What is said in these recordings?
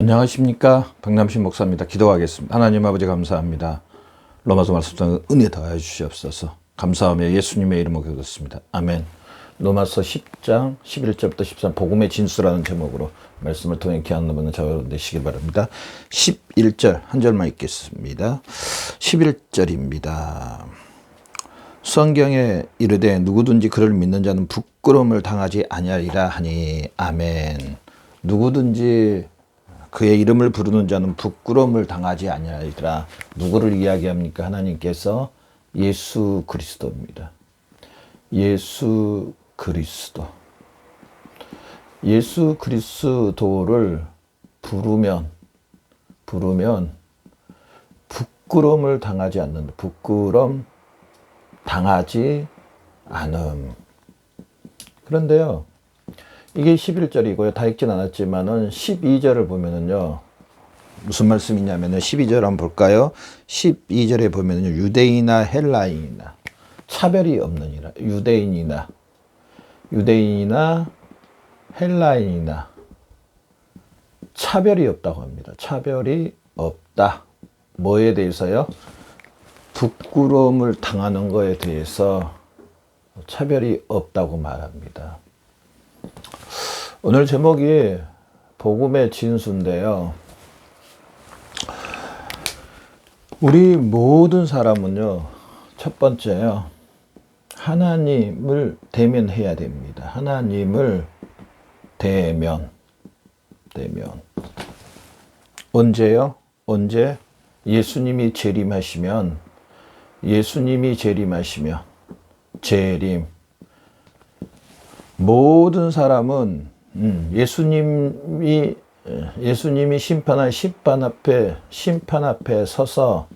안녕하십니까 박남신 목사입니다. 기도하겠습니다. 하나님 아버지 감사합니다. 로마서 말씀상 은혜 더하여 주시옵소서. 감사하며 예수님의 이름으로 기도했습니다. 아멘. 로마서 10장 11절부터 13 복음의 진수라는 제목으로 말씀을 통해 귀한 넘는 자여 되시길 바랍니다. 11절 한 절만 읽겠습니다. 11절입니다. 성경에 이르되 누구든지 그를 믿는 자는 부끄러움을 당하지 아니하리라 하니 아멘. 누구든지 그의 이름을 부르는 자는 부끄러움을 당하지 아니하리라. 누구를 이야기합니까? 하나님께서 예수 그리스도입니다. 예수 그리스도. 예수 그리스도를 부르면 부르면 부끄러움을 당하지 않는다. 부끄럼 당하지 않음. 그런데요. 이게 11절이고요. 다 읽진 않았지만은 12절을 보면은요. 무슨 말씀이냐면은 12절 한번 볼까요? 12절에 보면은요. 유대인이나 헬라인이나 차별이 없느니라. 유대인이나 유대인이나 헬라인이나 차별이 없다고 합니다. 차별이 없다. 뭐에 대해서요? 부끄러움을 당하는 거에 대해서 차별이 없다고 말합니다. 오늘 제목이 복음의 진수인데요. 우리 모든 사람은요, 첫 번째요, 하나님을 대면해야 됩니다. 하나님을 대면, 대면. 언제요? 언제? 예수님이 재림하시면, 예수님이 재림하시면, 재림. 모든 사람은 음, 예수님이 예수님이 심판한 심판 앞에 심판 앞에 서서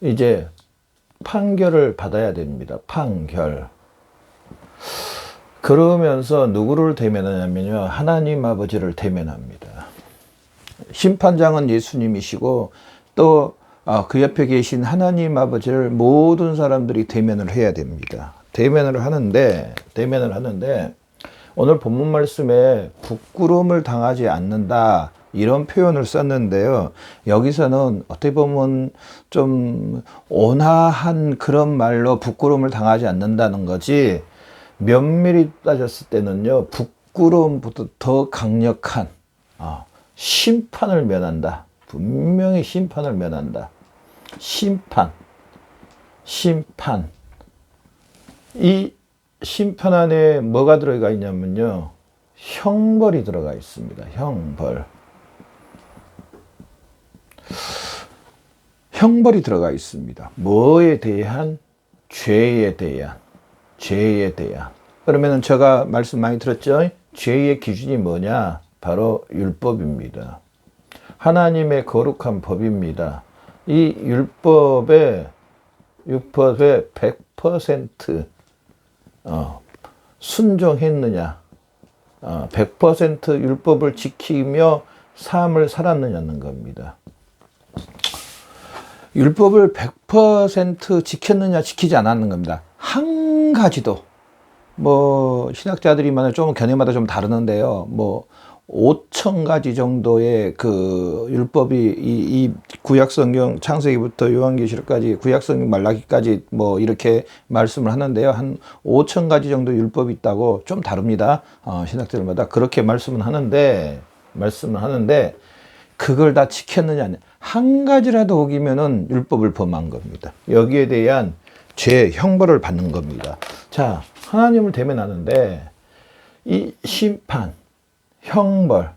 이제 판결을 받아야 됩니다. 판결. 그러면서 누구를 대면하냐면요. 하나님 아버지를 대면합니다. 심판장은 예수님이시고 또 그 옆에 계신 하나님 아버지를 모든 사람들이 대면을 해야 됩니다. 대면을 하는데 대면을 하는데 오늘 본문 말씀에 부끄러움을 당하지 않는다 이런 표현을 썼는데요. 여기서는 어떻게 보면 좀 온화한 그런 말로 부끄러움을 당하지 않는다는 거지 면밀히 따졌을 때는요. 부끄러움보다 더 강력한 어, 심판을 면한다. 분명히 심판을 면한다. 심판. 심판. 이 심판 안에 뭐가 들어가 있냐면요. 형벌이 들어가 있습니다. 형벌. 형벌이 들어가 있습니다. 뭐에 대한? 죄에 대한. 죄에 대한. 그러면은 제가 말씀 많이 들었죠? 죄의 기준이 뭐냐? 바로 율법입니다. 하나님의 거룩한 법입니다. 이 율법의 율법의 100% 어, 순종했느냐, 어, 100% 율법을 지키며 삶을 살았느냐는 겁니다. 율법을 100% 지켰느냐, 지키지 않았는 겁니다. 한 가지도, 뭐, 신학자들이 만약 좀 견해마다 좀 다르는데요. 뭐, 5천 가지 정도의 그 율법이 이, 이 구약 성경 창세기부터 요한계시록까지 구약 성경 말라기까지 뭐 이렇게 말씀을 하는데요. 한 5천 가지 정도 율법이 있다고 좀 다릅니다. 어, 신학자들마다 그렇게 말씀은 하는데 말씀을 하는데 그걸 다 지켰느냐 한 가지라도 어기면은 율법을 범한 겁니다. 여기에 대한 죄 형벌을 받는 겁니다. 자 하나님을 대면하는데 이 심판 형벌.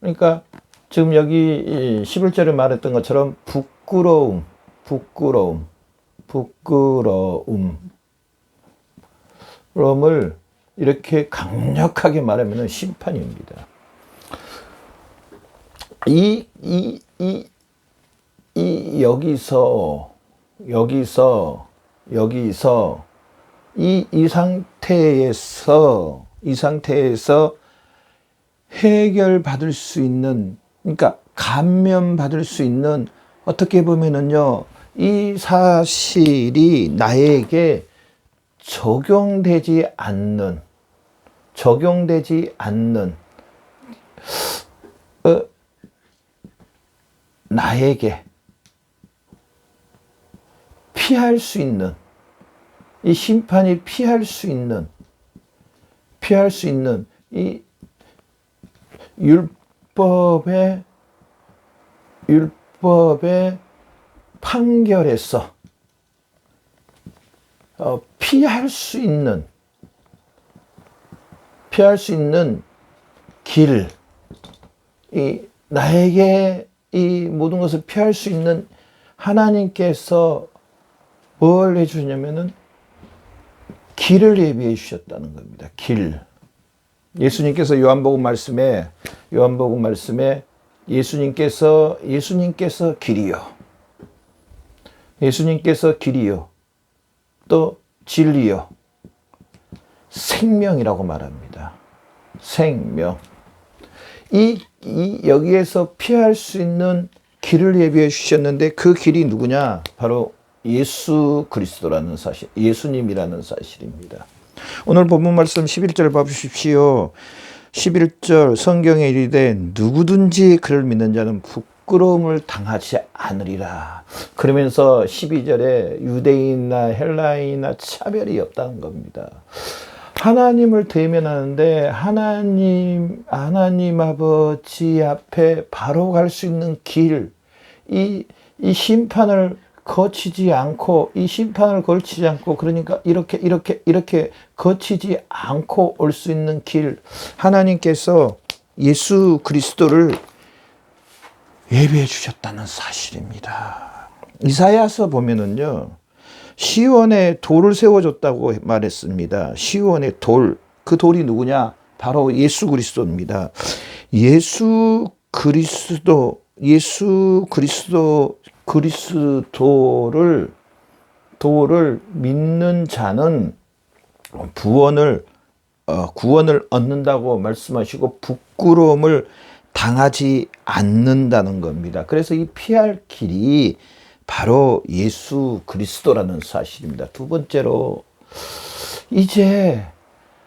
그러니까 지금 여기 11절에 말했던 것처럼 부끄러움, 부끄러움, 부끄러움. 그럼을 이렇게 강력하게 말하면 심판입니다. 이, 이, 이, 이, 여기서, 여기서, 여기서, 이, 이 상태에서, 이 상태에서 해결받을 수 있는, 그러니까 감면받을 수 있는 어떻게 보면은요, 이 사실이 나에게 적용되지 않는, 적용되지 않는, 어, 나에게 피할 수 있는 이 심판이 피할 수 있는 피할 수 있는 이 율법의 율법의 판결에서 어, 피할 수 있는 피할 수 있는 길, 이 나에게 이 모든 것을 피할 수 있는 하나님께서 뭘 해주냐면은 길을 예비해 주셨다는 겁니다. 길. 예수님께서 요한복음 말씀에 요한복음 말씀에 예수님께서 예수님께서 길이요. 예수님께서 길이요. 또 진리요. 생명이라고 말합니다. 생명. 이, 이 여기에서 피할 수 있는 길을 예비해 주셨는데 그 길이 누구냐? 바로 예수 그리스도라는 사실, 예수님이라는 사실입니다. 오늘 본문 말씀 11절 봐주십시오. 11절 성경에 이르되 누구든지 그를 믿는 자는 부끄러움을 당하지 않으리라. 그러면서 12절에 유대인이나 헬라인이나 차별이 없다는 겁니다. 하나님을 대면하는데 하나님 하나님 아버지 앞에 바로 갈 수 있는 길, 이, 이 심판을 거치지 않고 이 심판을 걸치지 않고 그러니까 이렇게 이렇게 이렇게 거치지 않고 올 수 있는 길 하나님께서 예수 그리스도를 예배해 주셨다는 사실입니다. 이사야서 보면은요. 시원에 돌을 세워 줬다고 말했습니다. 시원의 돌. 그 돌이 누구냐? 바로 예수 그리스도입니다. 예수 그리스도, 예수 그리스도, 그리스도를, 도를 믿는 자는 부원을, 어, 구원을 얻는다고 말씀하시고 부끄러움을 당하지 않는다는 겁니다. 그래서 이 피할 길이 바로 예수 그리스도라는 사실입니다. 두 번째로 이제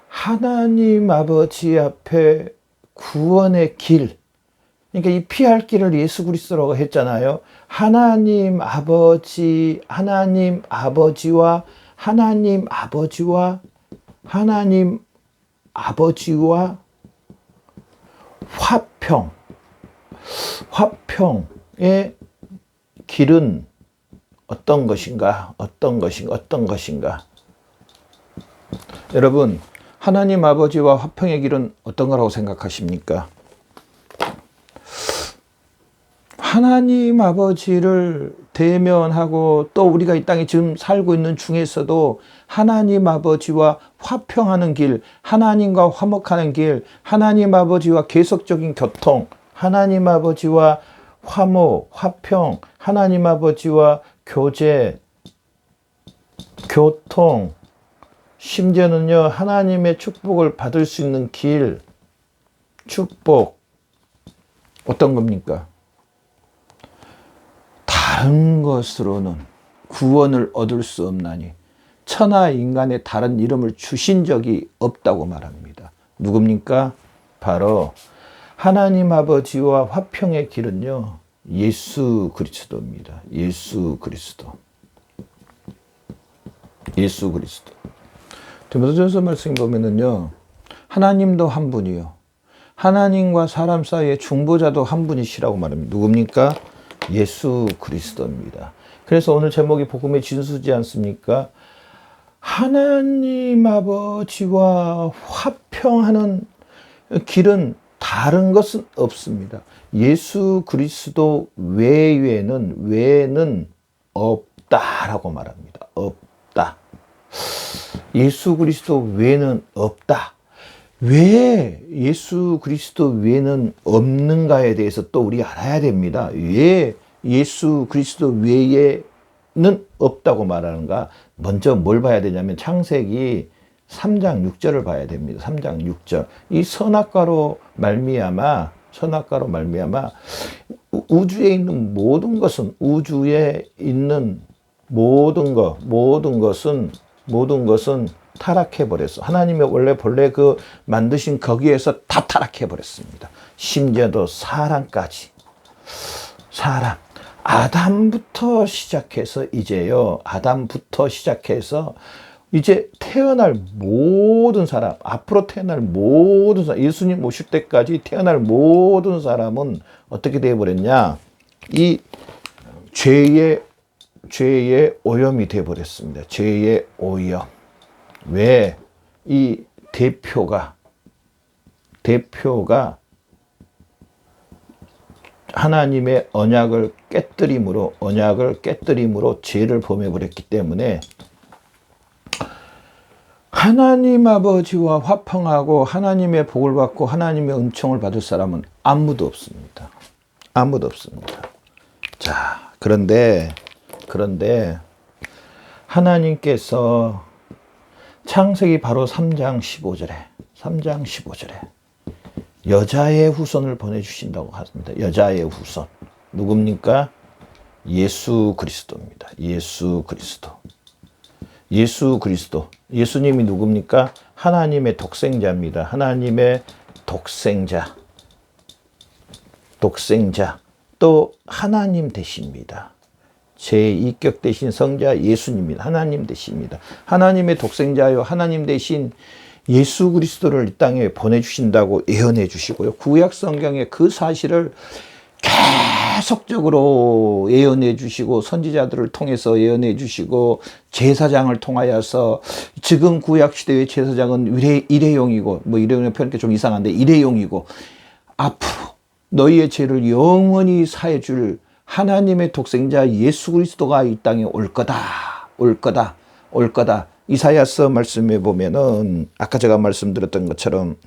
하나님 아버지 앞에 구원의 길, 그러니까 이 피할 길을 예수 그리스도라고 했잖아요. 하나님 아버지, 하나님 아버지와 하나님 아버지와 하나님 아버지와 화평, 화평의 길은 어떤 것인가, 어떤 것인가, 어떤 것인가. 여러분, 하나님 아버지와 화평의 길은 어떤 거라고 생각하십니까? 하나님 아버지를 대면하고 또 우리가 이 땅에 지금 살고 있는 중에서도 하나님 아버지와 화평하는 길, 하나님과 화목하는 길, 하나님 아버지와 계속적인 교통, 하나님 아버지와 화목, 화평, 하나님 아버지와 교제, 교통, 심지어는요, 하나님의 축복을 받을 수 있는 길, 축복, 어떤 겁니까? 다른 것으로는 구원을 얻을 수 없나니, 천하 인간의 다른 이름을 주신 적이 없다고 말합니다. 누굽니까? 바로 하나님 아버지와 화평의 길은요, 예수 그리스도입니다. 예수 그리스도. 예수 그리스도. 디모데전서 말씀 보면은요, 하나님도 한 분이요. 하나님과 사람 사이의 중보자도 한 분이시라고 말합니다. 누굽니까? 예수 그리스도입니다. 그래서 오늘 제목이 복음의 진수지 않습니까? 하나님 아버지와 화평하는 길은 다른 것은 없습니다. 예수 그리스도 외에는 외에는 없다라고 말합니다. 없다. 예수 그리스도 외에는 없다. 왜 예수 그리스도 외에는 없는가에 대해서 또 우리 알아야 됩니다. 왜 예수 그리스도 외에는 없다고 말하는가? 먼저 뭘 봐야 되냐면 창세기 3장 6절을 봐야 됩니다. 3장 6절. 이 선악과로 말미암아 선악과로 말미암아 우주에 있는 모든 것은 우주에 있는 모든 것 모든 것은 모든 것은 타락해 버렸어. 하나님의 원래 본래 그 만드신 거기에서 다 타락해 버렸습니다. 심지어도 사람까지 사람. 아담부터 시작해서 이제요. 아담부터 시작해서 이제 태어날 모든 사람, 앞으로 태어날 모든 사람, 예수님 오실 때까지 태어날 모든 사람은 어떻게 되어버렸냐? 이 죄의, 죄의 오염이 되어버렸습니다. 죄의 오염. 왜? 이 대표가, 대표가 하나님의 언약을 깨뜨림으로, 언약을 깨뜨림으로 죄를 범해버렸기 때문에 하나님 아버지와 화평하고 하나님의 복을 받고 하나님의 은총을 받을 사람은 아무도 없습니다. 아무도 없습니다. 자, 그런데, 그런데, 하나님께서 창세기 바로 3장 15절에, 3장 15절에, 여자의 후손을 보내주신다고 하십니다. 여자의 후손. 누굽니까? 예수 그리스도입니다. 예수 그리스도. 예수 그리스도. 예수님이 누굽니까? 하나님의 독생자입니다. 하나님의 독생자. 독생자. 또 하나님 되십니다. 제2격 대신 성자 예수님입니다. 하나님 되십니다. 하나님의 독생자요 하나님 대신 예수 그리스도를 이 땅에 보내주신다고 예언해 주시고요. 구약 성경에 그 사실을 계속적으로 예언해 주시고 선지자들을 통해서 예언해 주시고 제사장을 통하여서 지금 구약 시대의 제사장은 일회, 일회용이고 뭐 일회용의 표현이 좀 이상한데 일회용이고 앞으로 너희의 죄를 영원히 사해 줄 하나님의 독생자 예수 그리스도가 이 땅에 올 거다. 올 거다. 올 거다. 이사야서 말씀에 보면은 아까 제가 말씀드렸던 것처럼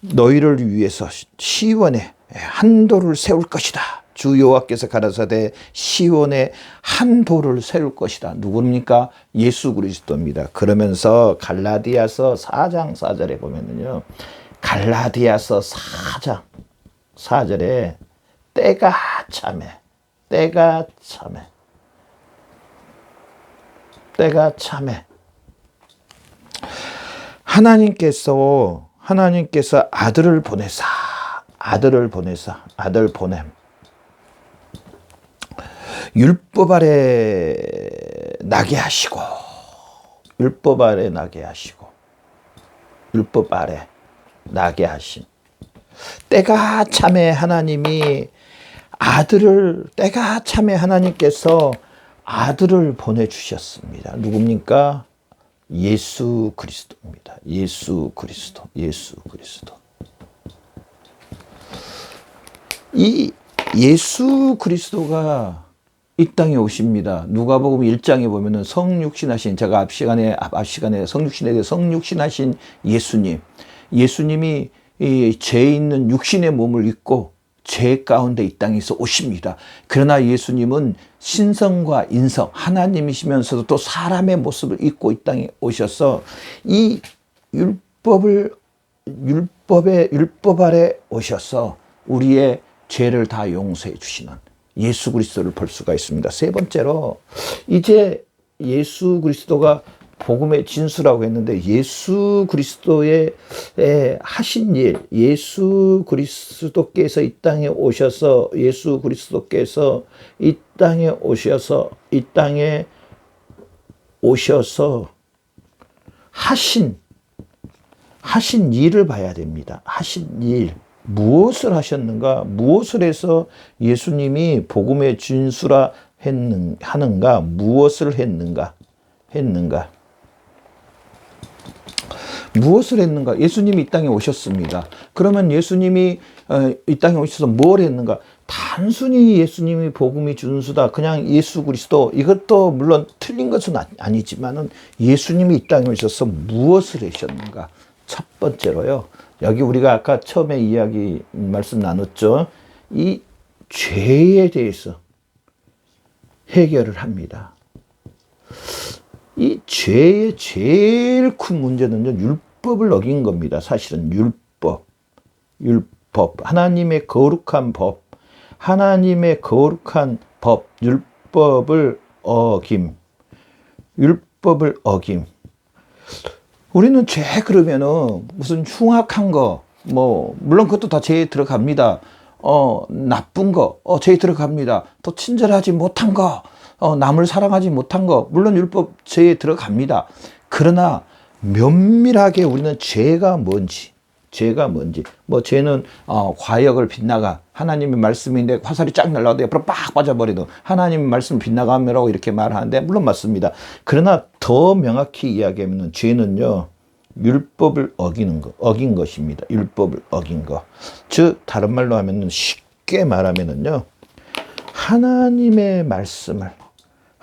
너희를 위해서 시원에 한 돌을 세울 것이다. 주 여호와께서 가라사대 시온에 한 돌을 세울 것이다. 누굽니까? 예수 그리스도입니다. 그러면서 갈라디아서 4장 4절에 보면은요. 갈라디아서 4장 4절에 때가 참해. 때가 참해. 때가 참해. 하나님께서 하나님께서 아들을 보내사 아들을 보내사 아들 보냄 율법 아래 나게 하시고 율법 아래 나게 하시고 율법 아래 나게 하신 때가 참에 하나님이 아들을 때가 참에 하나님께서 아들을 보내주셨습니다. 누굽니까? 예수 그리스도입니다. 예수 그리스도, 예수 그리스도. 이 예수 그리스도가 이 땅에 오십니다. 누가복음 1장에 보면은 성육신하신 제가 앞 시간에 앞 시간에 성육신에 대해 성육신하신 예수님. 예수님이 이 죄 있는 육신의 몸을 입고 죄 가운데 이 땅에서 오십니다. 그러나 예수님은 신성과 인성, 하나님이시면서도 또 사람의 모습을 입고 이 땅에 오셔서 이 율법을, 율법의, 율법 아래 오셔서 우리의 죄를 다 용서해 주시는 예수 그리스도를 볼 수가 있습니다. 세 번째로, 이제 예수 그리스도가 복음의 진수라고 했는데 예수 그리스도의 하신 일, 예수 그리스도께서 이 땅에 오셔서 예수 그리스도께서 이 땅에 오셔서 이 땅에 오셔서 하신 하신 일을 봐야 됩니다. 하신 일. 무엇을 하셨는가? 무엇을 해서 예수님이 복음의 진수라 했는, 하는가? 무엇을 했는가? 했는가? 무엇을 했는가? 예수님이 이 땅에 오셨습니다. 그러면 예수님이 어, 이 땅에 오셔서 뭘 했는가? 단순히 예수님이 복음이 준수다. 그냥 예수 그리스도 이것도 물론 틀린 것은 아니지만은 예수님이 이 땅에 오셔서 무엇을 하셨는가? 첫 번째로요. 여기 우리가 아까 처음에 이야기 말씀 나눴죠. 이 죄에 대해서 해결을 합니다. 이 죄의 제일 큰 문제는요, 율법을 어긴 겁니다. 사실은 율법. 율법. 하나님의 거룩한 법. 하나님의 거룩한 법. 율법을 어김. 율법을 어김. 우리는 죄 그러면은 무슨 흉악한 거, 뭐, 물론 그것도 다 죄에 들어갑니다. 어, 나쁜 거, 어, 죄에 들어갑니다. 또 친절하지 못한 거, 어, 남을 사랑하지 못한 거, 물론 율법 죄에 들어갑니다. 그러나 면밀하게 우리는 죄가 뭔지, 죄가 뭔지, 뭐 죄는 어, 과역을 빗나가 하나님의 말씀인데 화살이 쫙 날라와도 옆으로 빡 빠져버리도 하나님의 말씀 빗나가며라고 이렇게 말하는데 물론 맞습니다. 그러나 더 명확히 이야기하면 죄는요 율법을 어기는 거, 어긴 것입니다. 율법을 어긴 거. 즉 다른 말로 하면은 쉽게 말하면은요 하나님의 말씀을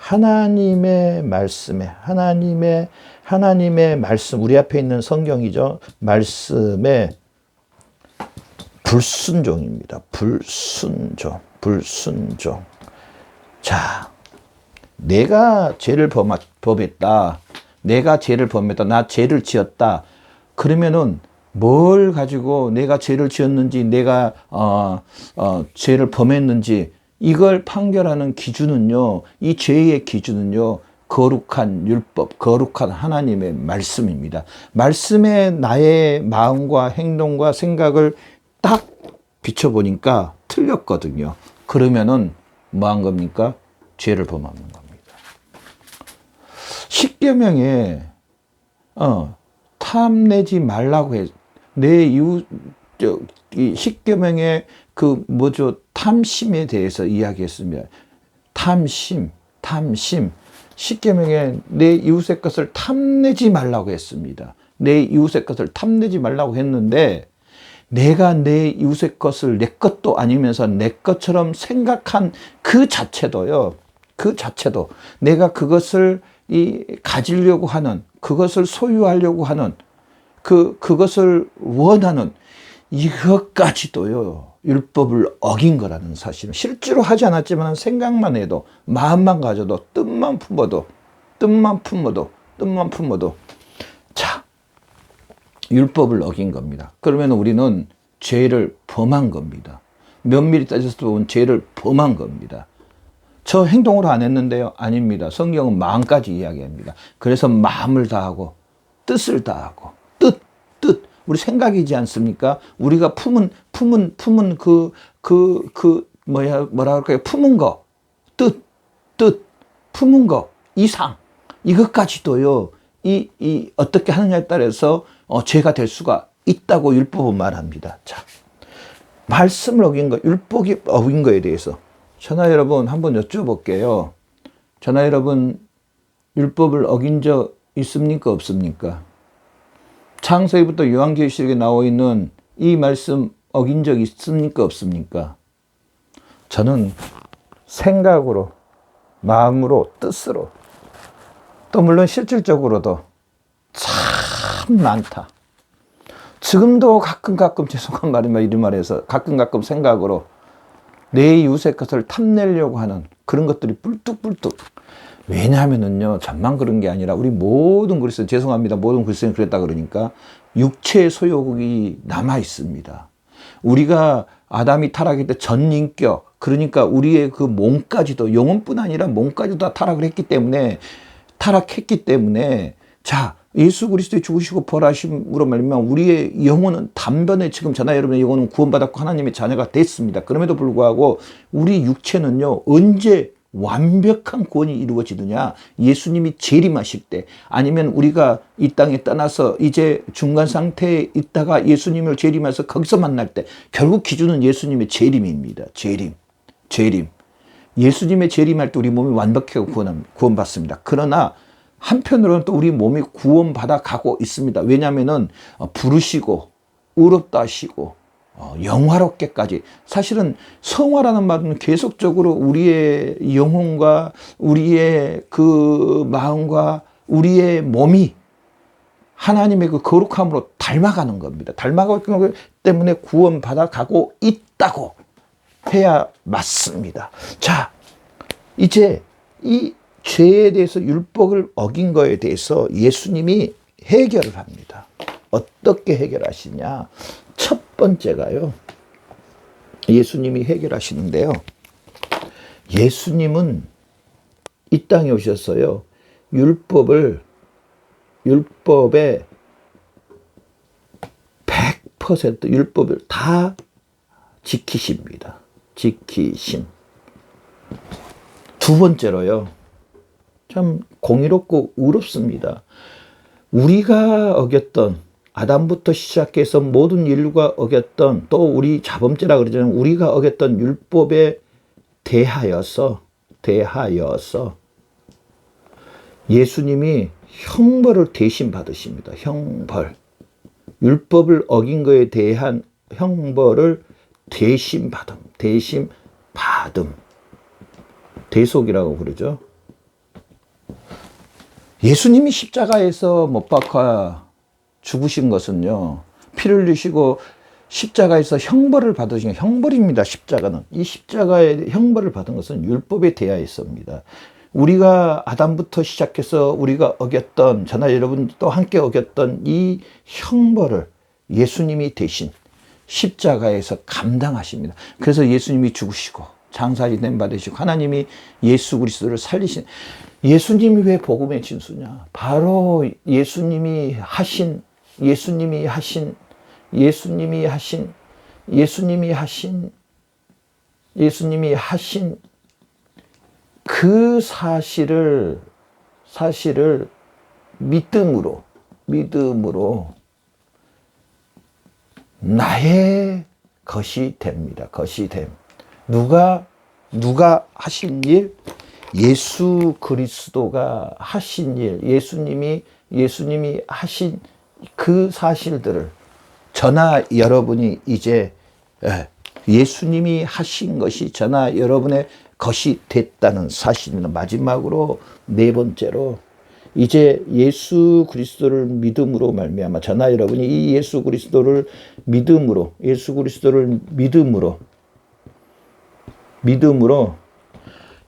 하나님의 말씀에 하나님의 하나님의 말씀 우리 앞에 있는 성경이죠. 말씀에 불순종입니다. 불순종. 불순종. 자, 내가 죄를 범하, 범했다. 내가 죄를 범했다. 나 죄를 지었다. 그러면은 뭘 가지고 내가 죄를 지었는지, 내가 어, 어, 죄를 범했는지 이걸 판결하는 기준은요. 이 죄의 기준은요. 거룩한 율법, 거룩한 하나님의 말씀입니다. 말씀에 나의 마음과 행동과 생각을 딱 비춰보니까 틀렸거든요. 그러면은 뭐 한 겁니까? 죄를 범하는 겁니다. 십계명에 어, 탐내지 말라고 해. 내 이웃 십계명에 그 뭐죠? 탐심에 대해서 이야기했습니다. 탐심, 탐심. 십계명에 내 이웃의 것을 탐내지 말라고 했습니다. 내 이웃의 것을 탐내지 말라고 했는데 내가 내 이웃의 것을 내 것도 아니면서 내 것처럼 생각한 그 자체도요. 그 자체도 내가 그것을 이 가지려고 하는 그것을 소유하려고 하는 그 그것을 원하는 이것까지도요. 율법을 어긴 거라는 사실은 실제로 하지 않았지만 생각만 해도 마음만 가져도 뜻만 품어도 뜻만 품어도 뜻만 품어도 자 율법을 어긴 겁니다. 그러면 우리는 죄를 범한 겁니다. 면밀히 따져서 보면 죄를 범한 겁니다. 저 행동으로 안 했는데요. 아닙니다. 성경은 마음까지 이야기합니다. 그래서 마음을 다하고 뜻을 다하고 뜻, 뜻. 우리 생각이지 않습니까? 우리가 품은 품은 품은 그그그 뭐야 뭐라 그럴까요? 품은 거, 뜻, 뜻, 품은 거 이상 이것까지도요. 이, 이 어떻게 하느냐에 따라서 어, 죄가 될 수가 있다고 율법은 말합니다. 자, 말씀을 어긴 거, 율법이 어긴 거에 대해서 전화 여러분 한번 여쭤볼게요. 전화 여러분 율법을 어긴 적 있습니까 없습니까? 창세기부터 요한계시록에 나와 있는 이 말씀 어긴 적 있습니까 없습니까? 저는 생각으로 마음으로 뜻으로 또 물론 실질적으로도 참 많다. 지금도 가끔 가끔 죄송한 말이면 이런 말해서 가끔 가끔 생각으로 내 이웃의 것을 탐내려고 하는 그런 것들이 뿔뚝뿔뚝. 왜냐하면은요, 전만 그런 게 아니라 우리 모든 그리스도 죄송합니다. 모든 그리스도인 그랬다 그러니까 육체의 소욕이 남아 있습니다. 우리가 아담이 타락할 때 전인격, 그러니까 우리의 그 몸까지도 영혼뿐 아니라 몸까지도 다 타락을 했기 때문에 타락했기 때문에 자 예수 그리스도의 죽으시고 벌하심으로 말미암아 우리의 영혼은 단번에 지금 전하 여러분의 영혼은 구원받았고 하나님의 자녀가 됐습니다. 그럼에도 불구하고 우리 육체는요 언제 완벽한 구원이 이루어지느냐 예수님이 재림하실 때 아니면 우리가 이 땅에 떠나서 이제 중간 상태에 있다가 예수님을 재림해서 거기서 만날 때 결국 기준은 예수님의 재림입니다. 재림, 재림. 예수님의 재림할 때 우리 몸이 완벽하게 구원, 구원받습니다. 그러나 한편으로는 또 우리 몸이 구원받아 가고 있습니다. 왜냐하면은 어, 부르시고 의롭다 하시고 어, 영화롭게까지 사실은 성화라는 말은 계속적으로 우리의 영혼과 우리의 그 마음과 우리의 몸이 하나님의 그 거룩함으로 닮아가는 겁니다. 닮아가기 때문에 구원받아 가고 있다고 해야 맞습니다. 자, 이제 이 죄에 대해서 율법을 어긴 거에 대해서 예수님이 해결을 합니다. 어떻게 해결하시냐? 첫 번째가요. 예수님이 해결하시는데요. 예수님은 이 땅에 오셨어요. 율법을 율법의 100% 율법을 다 지키십니다. 지키심. 두 번째로요. 참 공의롭고 의롭습니다. 우리가 어겼던 아담부터 시작해서 모든 인류가 어겼던 또 우리 자범죄라 그러잖아요. 우리가 어겼던 율법에 대하여서 대하여서 예수님이 형벌을 대신 받으십니다. 형벌. 율법을 어긴 거에 대한 형벌을 대신 받음. 대신 받음. 대속이라고 그러죠. 예수님이 십자가에서 못 박아 죽으신 것은요. 피를 흘리시고 십자가에서 형벌을 받으신 형벌입니다. 십자가는 이 십자가의 형벌을 받은 것은 율법에 대하였습니다. 우리가 아담부터 시작해서 우리가 어겼던 저나 여러분 또 함께 어겼던 이 형벌을 예수님이 대신 십자가에서 감당하십니다. 그래서 예수님이 죽으시고 장사지 된 받으시고 하나님이 예수 그리스도를 살리신 예수님이 왜 복음의 진수냐? 바로 예수님이 하신 예수님이 하신 예수님이 하신 예수님이 하신 예수님이 하신 그 사실을 사실을 믿음으로 믿음으로 나의 것이 됩니다. 것이 됨. 누가 누가 하신 일? 예수 그리스도가 하신 일, 예수님이 예수님이 하신 그 사실들을 저나 여러분이 이제 예, 예수님이 하신 것이 저나 여러분의 것이 됐다는 사실입니다. 마지막으로 네 번째로 이제 예수 그리스도를 믿음으로 말미암아 저나 여러분이 이 예수 그리스도를 믿음으로 예수 그리스도를 믿음으로 믿음으로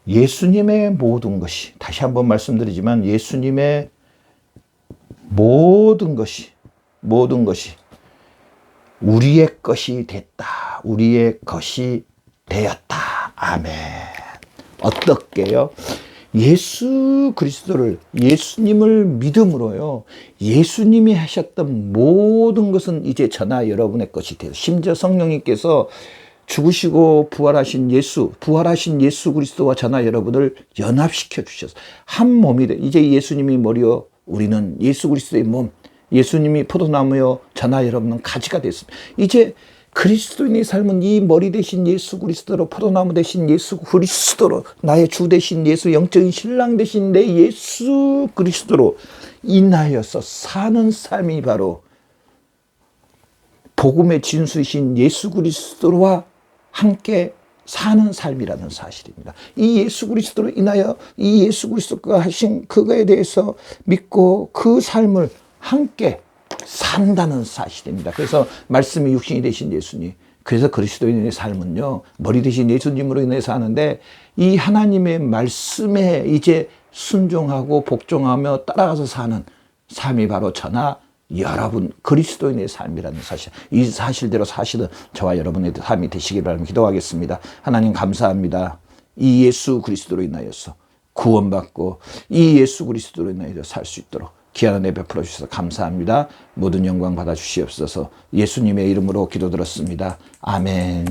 예수님의 모든 것이 다시 한번 말씀드리지만 예수님의 모든 것이 모든 것이 우리의 것이 됐다. 우리의 것이 되었다. 아멘. 어떻게요? 예수 그리스도를 예수님을 믿음으로요. 예수님이 하셨던 모든 것은 이제 저나 여러분의 것이 되어 심지어 성령님께서 죽으시고 부활하신 예수, 부활하신 예수 그리스도와 저나 여러분을 연합시켜 주셔서 한 몸이 돼. 이제 예수님이 머리요, 우리는 예수 그리스도의 몸, 예수님이 포도나무요, 저나 여러분은 가지가 됐습니다. 이제 그리스도인의 삶은 이 머리 대신 예수 그리스도로 포도나무 대신 예수 그리스도로 나의 주 대신 예수 영적인 신랑 대신 내 예수 그리스도로 인하여서 사는 삶이 바로 복음의 진수이신 예수 그리스도와 함께 사는 삶이라는 사실입니다. 이 예수 그리스도로 인하여 이 예수 그리스도가 하신 그거에 대해서 믿고 그 삶을 함께 산다는 사실입니다. 그래서 말씀이 육신이 되신 예수님. 그래서 그리스도인의 삶은요, 머리 대신 예수님으로 인해서 하는데, 이 하나님의 말씀에 이제 순종하고 복종하며 따라가서 사는 삶이 바로 저나 여러분 그리스도인의 삶이라는 사실 이 사실대로 사실은 저와 여러분의 삶이 되시길 바라며 기도하겠습니다. 하나님 감사합니다. 이 예수 그리스도로 인하여서 구원받고 이 예수 그리스도로 인하여 살 수 있도록 귀한 은혜 베풀어 주셔서 감사합니다. 모든 영광 받아 주시옵소서. 예수님의 이름으로 기도드렸습니다. 아멘.